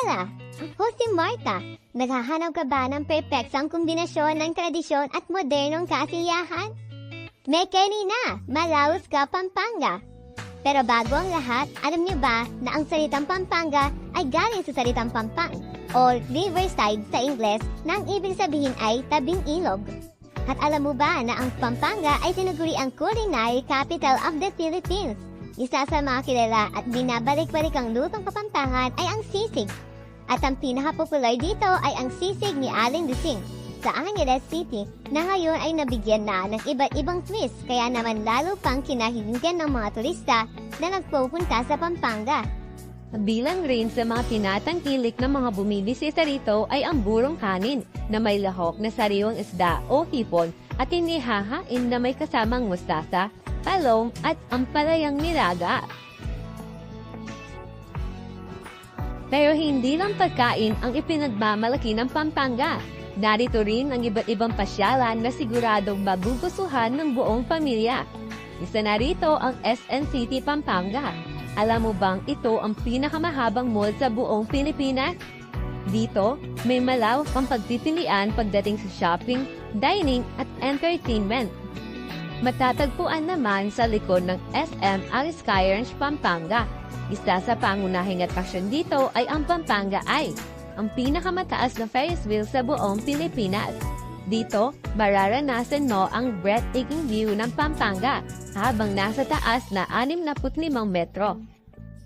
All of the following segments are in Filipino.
pala, ako si Marta. Naghahanap ka ba ng perpeksang kombinasyon ng tradisyon at modernong kasiyahan? Mekeni na, Malaus ka, Pampanga. Pero bago ang lahat, alam niyo ba na ang salitang Pampanga ay galing sa salitang Pampang o riverside sa Ingles na ang ibig sabihin ay tabing ilog. At alam mo ba na ang Pampanga ay tinaguri ang culinary capital of the Philippines? Isa sa mga kilala at binabalik-balik ang lutong kapampangan ay ang sisig. At ang pinaka-popular dito ay ang sisig ni Aling Dusing sa Angeles City na ngayon ay nabigyan na ng iba't ibang twist kaya naman lalo pang kinahiligan ng mga turista na nagpupunta sa Pampanga. Bilang rin sa mga tinatangkilik ng mga bumibisita rito ay ang burong kanin na may lahok na sariwang isda o hipon at inihahain na may kasamang mustasa, talong at ampalayang nilaga. Pero hindi lang pagkain ang ipinagmamalaki ng Pampanga. Narito rin ang iba't ibang pasyalan na siguradong magugustuhan ng buong pamilya. Isa na rito ang SN City Pampanga. Alam mo bang ito ang pinakamahabang mall sa buong Pilipinas? Dito, may malawak ang pagpipilian pagdating sa shopping, dining at entertainment. Matatagpuan naman sa likod ng SM Alice Cairns, Pampanga. Isa sa pangunahing attraksyon dito ay ang Pampanga Eye, ang pinakamataas na Ferris wheel sa buong Pilipinas. Dito, mararanasan mo ang breathtaking view ng Pampanga habang nasa taas na 65 metro.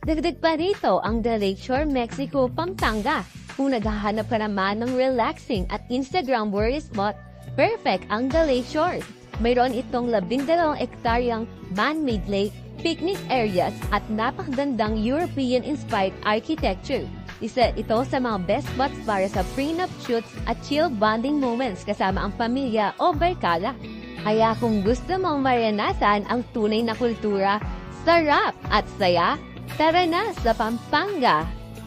Dagdag pa rito ang The Lakeshore Mexico, Pampanga. Kung naghahanap ka naman ng relaxing at Instagram-worthy spot, perfect ang The Lakeshore. Mayroon itong 12 ektaryang man-made lake, picnic areas at napakagandang European-inspired architecture. Isa ito sa mga best spots para sa prenup shoots at chill bonding moments kasama ang pamilya o barkada. Kaya kung gusto mong maranasan ang tunay na kultura, sarap at saya, tara na sa Pampanga!